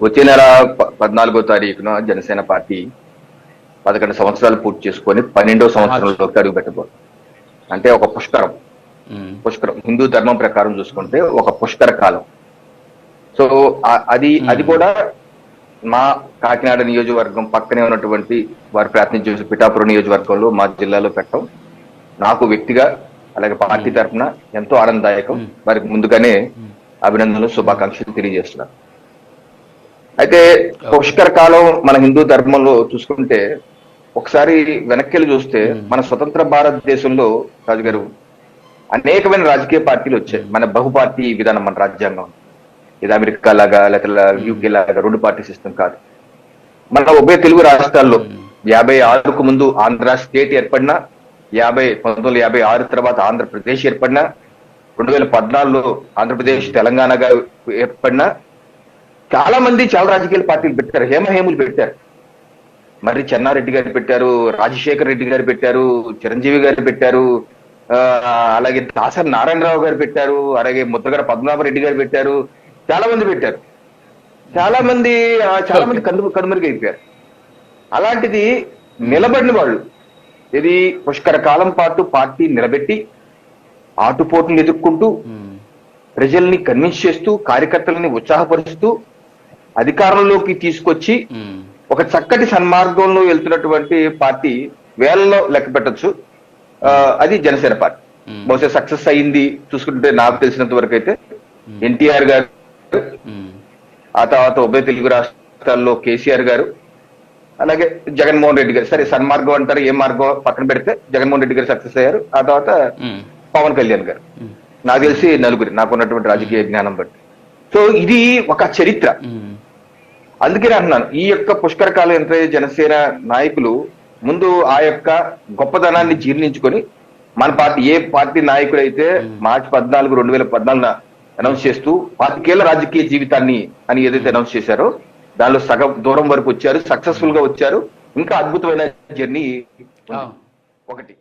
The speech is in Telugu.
వచ్చే నెల పద్నాలుగో తారీఖున జనసేన పార్టీ పదకొండు సంవత్సరాలు పూర్తి చేసుకొని పన్నెండో సంవత్సరంలోకి అడుగు పెట్టబోతుంది. అంటే ఒక పుష్కరం. పుష్కరం. హిందూ ధర్మం ప్రకారం చూసుకుంటే ఒక పుష్కర కాలం. సో అది అది కూడా మా కాకినాడ నియోజకవర్గం పక్కనే ఉన్నటువంటి వారి ప్రాతినిధ్యం చేసే పిఠాపురం నియోజకవర్గంలో మా జిల్లాలో పెట్టడం నాకు వ్యక్తిగా అలాగే పార్టీ తరఫున ఎంతో ఆనందదాయకం. వారికి ముందుగానే అభినందనలు శుభాకాంక్షలు తెలియజేస్తున్నాను. అయితే పుష్కర కాలం మన హిందూ ధర్మంలో చూసుకుంటే ఒకసారి వెనక్కి చూస్తే మన స్వతంత్ర భారతదేశంలో రాజుగారు అనేకమైన రాజకీయ పార్టీలు వచ్చాయి. మన బహుపార్టీ విధానం మన రాజ్యాంగం. ఇది అమెరికా లాగా లేకపోతే యూకే లాగా రెండు పార్టీ సిస్టమ్ కాదు. మన ఉభయ తెలుగు రాష్ట్రాల్లో యాభై ఆరుకు ముందు ఆంధ్ర స్టేట్ ఏర్పడినా యాభై పంతొమ్మిది వందల యాభై ఆరు తర్వాత ఆంధ్రప్రదేశ్ ఏర్పడినా రెండు వేల పద్నాలుగులో ఆంధ్రప్రదేశ్ తెలంగాణగా ఏర్పడినా చాలా మంది చాలా రాజకీయ పార్టీలు పెట్టారు. హేమహేములు పెట్టారు. మరి చెన్నారెడ్డి గారు పెట్టారు రాజశేఖర్ రెడ్డి గారు పెట్టారు చిరంజీవి గారు పెట్టారు అలాగే దాసరి నారాయణరావు గారు పెట్టారు అలాగే ముద్రగడ పద్మనాభరెడ్డి గారు పెట్టారు. చాలా మంది పెట్టారు. చాలా మంది చాలా మంది కను కనుమరుగైపోయారు. అలాంటిది నిలబడిన వాళ్ళు ఇది పుష్కర కాలం పాటు పార్టీ నిలబెట్టి ఆటుపోటులు ఎదుర్కొంటూ ప్రజల్ని కన్విన్స్ చేస్తూ కార్యకర్తలని ఉత్సాహపరుస్తూ అధికారంలోకి తీసుకొచ్చి ఒక చక్కటి సన్మార్గంలో వెళ్తున్నటువంటి పార్టీ వేలలో లెక్క పెట్టచ్చు. అది జనసేన పార్టీ. బహుశా సక్సెస్ అయింది చూసుకుంటే నాకు తెలిసినంత వరకు అయితే. ఎన్టీఆర్ గారు ఆ తర్వాత ఉభయ తెలుగు రాష్ట్రాల్లో కేసీఆర్ గారు అలాగే జగన్మోహన్ రెడ్డి గారు. సరే సన్మార్గం అంటారు ఏ మార్గం పక్కన పెడితే జగన్మోహన్ రెడ్డి గారు సక్సెస్ అయ్యారు. ఆ తర్వాత పవన్ కళ్యాణ్ గారు. నాకు తెలిసి నలుగురు నాకున్నటువంటి రాజకీయ జ్ఞానం బట్టి. సో ఇది ఒక చరిత్ర. అందుకనే అంటున్నాను ఈ యొక్క పుష్కర కాలం ఎంత జనసేన నాయకులు ముందు ఆ యొక్క గొప్పదనాన్ని జీర్ణించుకొని మన పార్టీ ఏ పార్టీ నాయకుడు అయితే మార్చి పద్నాలుగు రెండు వేల పద్నాలుగున అనౌన్స్ చేస్తూ పాతికేళ్ళ రాజకీయ జీవితాన్ని అని ఏదైతే అనౌన్స్ చేశారో దానిలో సగం దూరం వరకు వచ్చారు సక్సెస్ఫుల్గా వచ్చారు ఇంకా అద్భుతమైన జర్నీ. ఒకటి